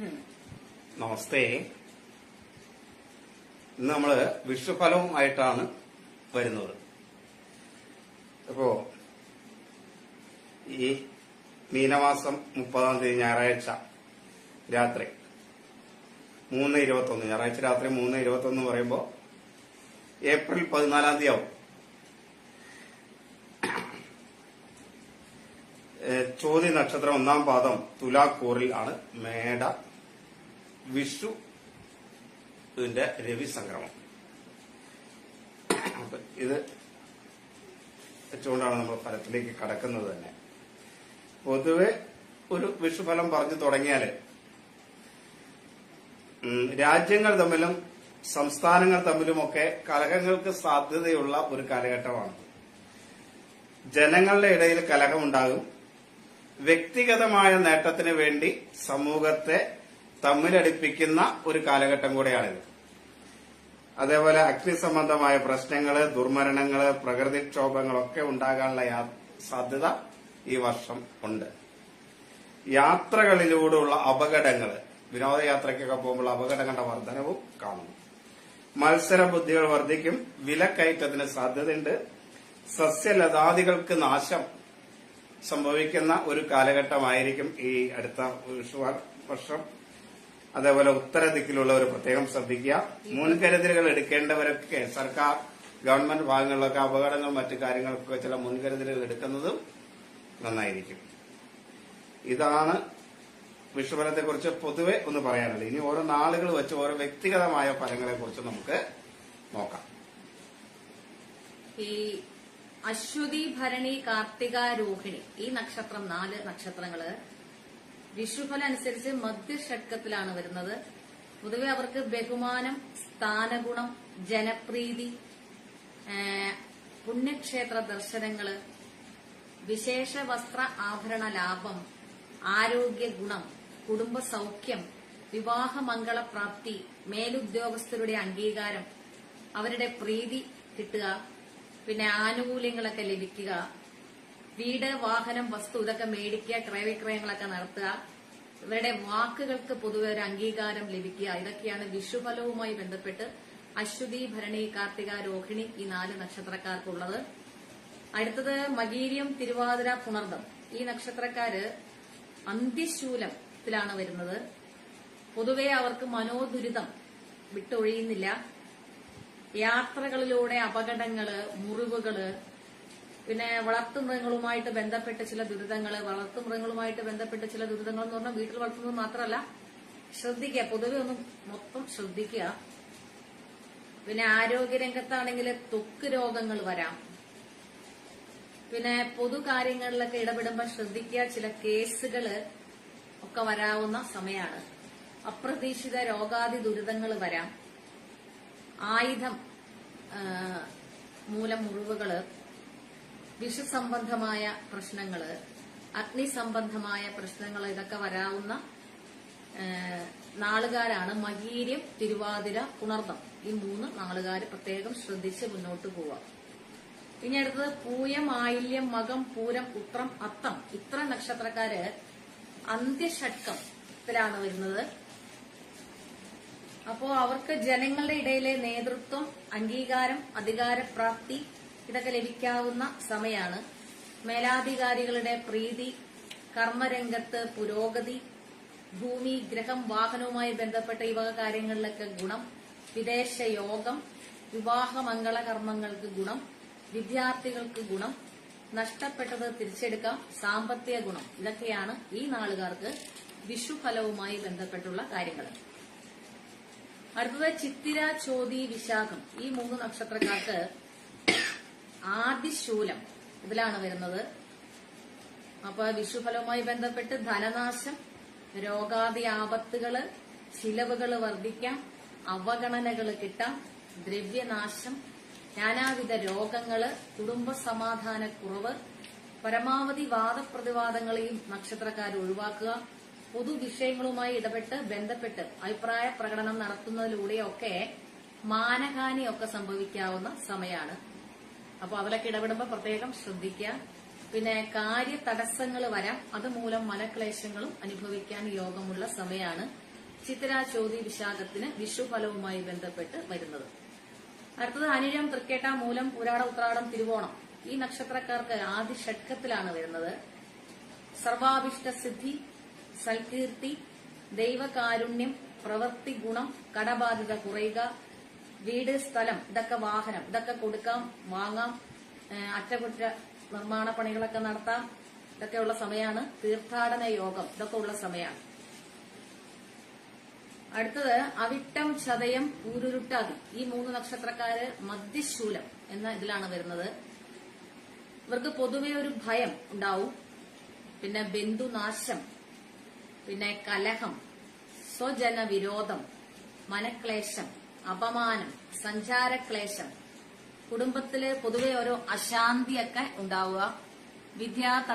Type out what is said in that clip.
നമസ്തേ. ഇന്ന് നമ്മൾ വിഷുഫലവുമായിട്ടാണ് വരുന്നത്. അപ്പോ ഈ മീനമാസം മുപ്പതാം തീയതി ഞായറാഴ്ച രാത്രി മൂന്ന് ഇരുപത്തൊന്ന്. ഞായറാഴ്ച രാത്രി മൂന്ന് ഇരുപത്തൊന്ന് പറയുമ്പോ ഏപ്രിൽ പതിനാലാം തീയതി ആവും. ചോതി നക്ഷത്രം ഒന്നാം പാദം തുലാക്കൂറിൽ ആണ്. മേട വിഷു ഇതിന്റെ രവി സംക്രമം. ഇത് വെച്ചുകൊണ്ടാണ് നമ്മൾ ഫലത്തിലേക്ക് കടക്കുന്നത് തന്നെ. പൊതുവെ ഒരു വിഷുഫലം പറഞ്ഞു തുടങ്ങിയാൽ രാജ്യങ്ങൾ തമ്മിലും സംസ്ഥാനങ്ങൾ തമ്മിലുമൊക്കെ കലഹങ്ങൾക്ക് സാധ്യതയുള്ള ഒരു കാലഘട്ടമാണ്. ജനങ്ങളുടെ ഇടയിൽ കലഹമുണ്ടാകും. വ്യക്തിഗതമായ നേട്ടത്തിന് വേണ്ടി സമൂഹത്തെ തമ്മിലടിപ്പിക്കുന്ന ഒരു കാലഘട്ടം കൂടെയാണിത്. അതേപോലെ അഗ്നി സംബന്ധമായ പ്രശ്നങ്ങൾ ദുർമരണങ്ങൾ പ്രകൃതിക്ഷോഭങ്ങളൊക്കെ ഉണ്ടാകാനുള്ള സാധ്യത ഈ വർഷം ഉണ്ട്. യാത്രകളിലൂടെയുള്ള അപകടങ്ങൾ വിനോദയാത്രയ്ക്കൊക്കെ പോകുമ്പോൾ അപകടങ്ങളുടെ വർധനവും കാണുന്നു. മത്സര ബുദ്ധികൾ വർദ്ധിക്കും വിലക്കയറ്റത്തിന് സാധ്യതയുണ്ട്. സസ്യലതാദികൾക്ക് നാശം സംഭവിക്കുന്ന ഒരു കാലഘട്ടമായിരിക്കും ഈ അടുത്ത വർഷം അതേപോലെ ഉത്തര ദിക്കിലുള്ളവർ പ്രത്യേകം ശ്രദ്ധിക്കുക. മുൻകരുതലുകൾ എടുക്കേണ്ടവരൊക്കെ സർക്കാർ ഗവൺമെന്റ് ഭാഗങ്ങളിലൊക്കെ അപകടങ്ങൾ മറ്റു കാര്യങ്ങൾക്കൊക്കെ ചില മുൻകരുതലുകൾ എടുക്കുന്നതും നന്നായിരിക്കും. ഇതാണ് വിഷുഫലത്തെ കുറിച്ച് പൊതുവെ ഒന്ന് പറയാനുള്ളത്. ഇനി ഓരോ നാളുകൾ വെച്ച് ഓരോ വ്യക്തിഗതമായ ഫലങ്ങളെ കുറിച്ച് നമുക്ക് നോക്കാം. ഈ അശ്വതി ഭരണി കാർത്തിക രോഹിണി ഈ നക്ഷത്രം നാല് നക്ഷത്രങ്ങൾ വിഷുഫലം അനുസരിച്ച് മധ്യഷഡ്കത്തിലാണ് വരുന്നത്. പൊതുവെ അവർക്ക് ബഹുമാനം സ്ഥാനഗുണം ജനപ്രീതി പുണ്യക്ഷേത്ര ദർശനങ്ങൾ വിശേഷ വസ്ത്ര ആഭരണ ലാഭം ആരോഗ്യ ഗുണം കുടുംബ സൗഖ്യം വിവാഹ വിവാഹമംഗളപ്രാപ്തി മേലുദ്യോഗസ്ഥരുടെ അംഗീകാരം അവരുടെ പ്രീതി കിട്ടുക പിന്നെ ആനുകൂല്യങ്ങളൊക്കെ ലഭിക്കുക വീട് വാഹനം വസ്തു ഇതൊക്കെ മേടിക്കുക ക്രയവിക്രയങ്ങളൊക്കെ നടത്തുക. ഇവരുടെ വാക്കുകൾക്ക് പൊതുവെ ഒരു അംഗീകാരം ലഭിക്കുക. ഇതൊക്കെയാണ് വിഷുഫലവുമായി ബന്ധപ്പെട്ട് അശ്വതി ഭരണി കാർത്തിക രോഹിണി ഈ നാല് നക്ഷത്രക്കാർക്കുള്ളത്. അടുത്തത് മകീരിയം തിരുവാതിര പുണർദം. ഈ നക്ഷത്രക്കാര് അന്ത്യശൂലത്തിലാണ് വരുന്നത്. പൊതുവെ അവർക്ക് മനോദുരിതം വിട്ടൊഴിയുന്നില്ല. യാത്രകളിലൂടെ അപകടങ്ങൾ മുറിവുകൾ പിന്നെ വളർത്തുമൃഗങ്ങളുമായിട്ട് ബന്ധപ്പെട്ട ചില ദുരിതങ്ങൾ വളർത്തുമൃഗങ്ങളുമായിട്ട് ബന്ധപ്പെട്ട ചില ദുരിതങ്ങൾ എന്ന് പറഞ്ഞാൽ വീട്ടിൽ വളർത്തുന്നത് മാത്രമല്ല ശ്രദ്ധിക്കുക. പൊതുവെ ഒന്ന് മൊത്തം ശ്രദ്ധിക്കുക. പിന്നെ ആരോഗ്യരംഗത്താണെങ്കിൽ ത്വക്ക് രോഗങ്ങൾ വരാം. പിന്നെ പൊതുകാര്യങ്ങളിലൊക്കെ ഇടപെടുമ്പോൾ ശ്രദ്ധിക്കുക ചില കേസുകൾ ഒക്കെ വരാവുന്ന സമയമാണ് അപ്രതീക്ഷിത രോഗാദി ദുരിതങ്ങൾ വരാം. ആയുധം മൂലം മുറിവുകൾ വിഷസംബന്ധമായ പ്രശ്നങ്ങൾ അഗ്നി സംബന്ധമായ പ്രശ്നങ്ങൾ ഇതൊക്കെ വരാവുന്ന നാളുകാരാണ് മകീര്യം തിരുവാതിര പുണർദം. ഈ മൂന്ന് നാളുകാർ പ്രത്യേകം ശ്രദ്ധിച്ച് മുന്നോട്ട് പോവാം. ഇനി അടുത്തത് പൂയം ആയില്യം മകം പൂരം ഉത്രം അത്തം. ഇത്ര നക്ഷത്രക്കാര് അന്ത്യഷട്കത്തിലാണ് വരുന്നത്. അപ്പോ അവർക്ക് ജനങ്ങളുടെ ഇടയിലെ നേതൃത്വം അംഗീകാരം അധികാരപ്രാപ്തി ഇതൊക്കെ ലഭിക്കാവുന്ന സമയമാണ് മേലാധികാരികളുടെ പ്രീതി കർമ്മരംഗത്ത് പുരോഗതി ഭൂമി ഗ്രഹം വാഹനവുമായി ബന്ധപ്പെട്ട ഈ വക കാര്യങ്ങളിലൊക്കെ ഗുണം വിദേശ യോഗം വിവാഹ മംഗള കർമ്മങ്ങൾക്ക് ഗുണം വിദ്യാർത്ഥികൾക്ക് ഗുണം നഷ്ടപ്പെട്ടത് തിരിച്ചെടുക്കാം സാമ്പത്തിക ഗുണം. ഇതൊക്കെയാണ് ഈ നാളുകാർക്ക് വിഷുഫലവുമായി ബന്ധപ്പെട്ടുള്ള കാര്യങ്ങൾ. അടുത്തത് ചിത്തിര ചോതി വിശാഖം. ഈ മൂന്ന് നക്ഷത്രക്കാർക്ക് ആദിശൂലം. ഇതിലാണ് വരുന്നത്. അപ്പൊ വിഷുഫലവുമായി ബന്ധപ്പെട്ട് ധനനാശം രോഗാദി ആപത്തുകൾ ചിലവുകൾ വർദ്ധിക്കാം അവഗണനകൾ കിട്ടാം ദ്രവ്യനാശം നാനാവിധ രോഗങ്ങൾ കുടുംബ സമാധാനക്കുറവ് പരമാവധി വാദപ്രതിവാദങ്ങളെയും നക്ഷത്രക്കാർ ഒഴിവാക്കുക. പൊതുവിഷയങ്ങളുമായി ഇടപെട്ട് ബന്ധപ്പെട്ട് അഭിപ്രായ പ്രകടനം നടത്തുന്നതിലൂടെയൊക്കെ മാനഹാനിയൊക്കെ സംഭവിക്കാവുന്ന സമയമാണ് അപ്പൊ അവരൊക്കെ ഇടപെടുമ്പോൾ പ്രത്യേകം ശ്രദ്ധിക്കുക. പിന്നെ കാര്യ തടസ്സങ്ങൾ വരാം അതുമൂലം മനക്ലേശങ്ങളും അനുഭവിക്കാൻ യോഗമുള്ള സമയമാണ് ചിത്തിര ചോതി വിശാഖത്തിന് വിഷുഫലവുമായി ബന്ധപ്പെട്ട് വരുന്നത്. അടുത്തത് അനിഴം തൃക്കേട്ട മൂലം പുരാട ഉത്രാടം തിരുവോണം. ഈ നക്ഷത്രക്കാർക്ക് ആദ്യ ഷഡ്കത്തിലാണ് വരുന്നത്. സർവാഭിഷ്ട സിദ്ധി സൽകീർത്തി ദൈവകാരുണ്യം പ്രവൃത്തി ഗുണം കടബാധ്യത കുറയുക വീട് സ്ഥലം ഇതൊക്കെ വാഹനം. ഇതൊക്കെ കൊടുക്കാം വാങ്ങാം. അറ്റകുറ്റ നിർമ്മാണ പണികളൊക്കെ നടത്താം. ഇതൊക്കെയുള്ള സമയമാണ് തീർത്ഥാടന യോഗം. ഇതൊക്കെ ഉള്ള സമയമാണ് അടുത്തത് അവിട്ടം ചതയം ഊരുരുട്ടാതി ഈ മൂന്ന് നക്ഷത്രക്കാര് മധ്യശൂലം എന്ന ഇതിലാണ് വരുന്നത്. ഇവർക്ക് പൊതുവെ ഒരു ഭയം ഉണ്ടാവും. പിന്നെ ബന്ധുനാശം പിന്നെ കലഹം സ്വജന വിരോധം മനക്ലേശം അപമാനം സഞ്ചാരക്ലേശം. കുടുംബത്തിൽ പൊതുവെ ഒരു അശാന്തിയൊക്കെ ഉണ്ടാവുക. വിദ്യാ